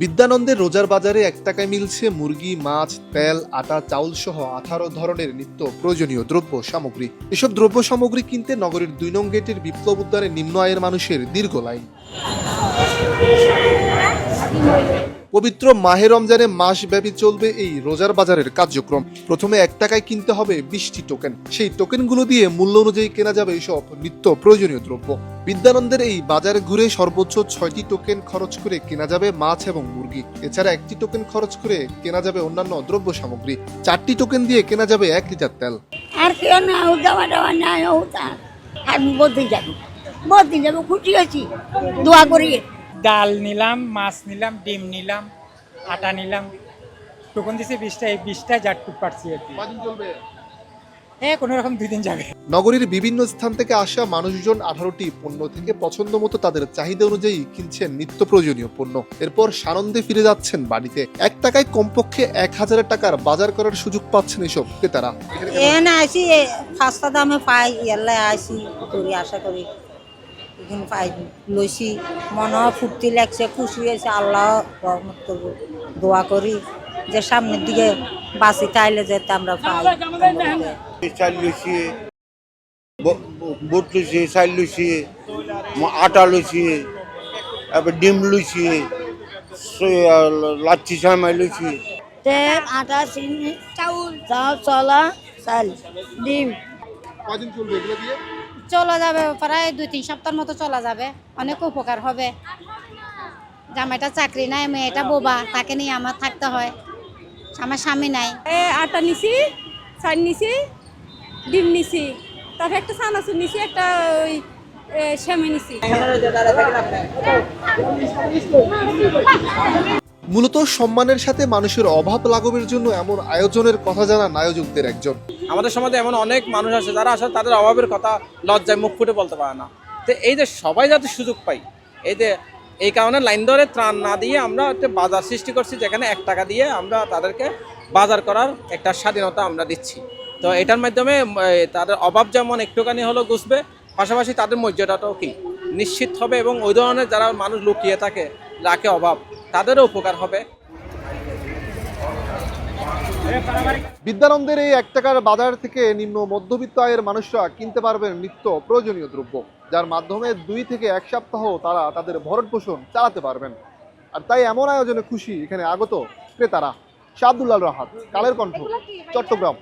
বিদ্যানন্দের রোজার বাজারে এক টাকায় মিলছে মুরগি, মাছ, তেল, আটা, চাউল সহ আঠারো ধরনের নিত্য প্রয়োজনীয় দ্রব্য সামগ্রী। এসব দ্রব্য সামগ্রী কিনতে নগরীর দুই নং গেটের বিপ্লব উদ্যানে নিম্ন আয়ের মানুষের দীর্ঘ লাইন। পবিত্র মাহে রমজানে মাসব্যাপী চলবে এই রোজার বাজারের কার্যক্রম। প্রথমে এক টাকায় কিনতে হবে বিশটি টোকেন সেই টোকেনগুলো দিয়ে মূল্য অনুযায়ী কেনা যাবে এসব নিত্য প্রয়োজনীয় দ্রব্য। বিদ্যানন্দের এই বাজারে ঘুরে সর্বোচ্চ ছয়টি টোকেন খরচ করে কেনা যাবে মাছ এবং মুরগি। এছাড়া একটি টোকেন খরচ করে কেনা যাবে অন্যান্য দ্রব্য সামগ্রী। চারটি টোকেন দিয়ে কেনা যাবে এক লিটার তেল। আর না বলতে যাব। বলতে যাব, খুশি আছি দোয়া ডাল নিলাম মাছ নিলাম ডিম নিলাম আটা নিলাম। টোকন দিছে বিশটা এই বিশটা জাটটুক পারছি আর কি। হ্যাঁ কোনো রকম দুই দিন যাবে। নগরীর বিভিন্ন স্থান থেকে আসা মানুষজন আঠারোটি পণ্য থেকে পছন্দ মতো তাদের চাহিদা অনুযায়ী কিনছেন নিত্য প্রয়োজনীয় পণ্য। এরপর সানন্দে ফিরে যাচ্ছেন বাড়িতে। এক টাকায় কমপক্ষে এক হাজার টাকার বাজার করার সুযোগ পাচ্ছেন এসব ক্রেতারা। এখানে আসি সস্তা দামে পাই ইয়াল্লা আসি করি আশা করি। এখানে পাই লইছি মনে হয় ফুর্তি লাগছে খুশি হয়েছে আল্লাহ রহমত করব দোয়া করি যে সামনের দিকে বাসি খাইলে যেতে আমরা পাই। চাল লুচি বুট লুচি চাল লুচি আটা লুচি তারপর ডিম লুচি লাচ্ছি সামাই লুচি তেল আটা চিনি চাউল চাউল চলা চাল ডিম। কদিন চলবে এগুলো দিয়ে? চলা যাবে প্রায় দুই তিন সপ্তাহের মতো চলা যাবে। অনেক উপকার হবে। জামাইটা চাকরি নাই, মেয়েটা বোবা, তাকে নিয়ে আমার থাকতে হয়। আমার স্বামী নাই। এ, আটা নিছি, চাল নিছি, ডিম নিছি, তারপর একটা চানাচুর নিছি একটা ওই সেমাই নিছি। মূলত সম্মানের সাথে মানুষের অভাব লাঘবের জন্য এমন আয়োজনের কথা জানান আয়োজকদের একজন। আমাদের সমাজে এমন অনেক মানুষ আছে যারা আসলে তাদের অভাবের কথা লজ্জায় মুখ ফুটে বলতে পারে না। তো এই যে সবাই যাতে সুযোগ পাই এই যে এই কারণে লাইন ধরে ত্রাণ না দিয়ে আমরা একটা বাজার সৃষ্টি করছি যেখানে এক টাকা দিয়ে আমরা তাদেরকে বাজার করার একটা স্বাধীনতা আমরা দিচ্ছি। তো এটার মাধ্যমে তাদের অভাব যেমন একটুখানি হলো ঘুষবে, পাশাপাশি তাদের মর্যাদাটাও কি নিশ্চিত হবে এবং ওই ধরনের যারা মানুষ লুকিয়ে থাকে রাখে অভাব তাদেরও উপকার হবে। বিদ্যানন্দের এই এক টাকার বাজার থেকে নিম্ন মধ্যবিত্ত আয়ের মানুষরা কিনতে পারবেন নিত্য প্রয়োজনীয় দ্রব্য, যার মাধ্যমে দুই থেকে এক সপ্তাহ তারা তাদের ভরণ পোষণ চালাতে পারবেন। আর তাই এমন আয়োজনে খুশি এখানে আগত ক্রেতারা। শাহাদুল্লাহ রাহাত, কালের কণ্ঠ, চট্টগ্রাম।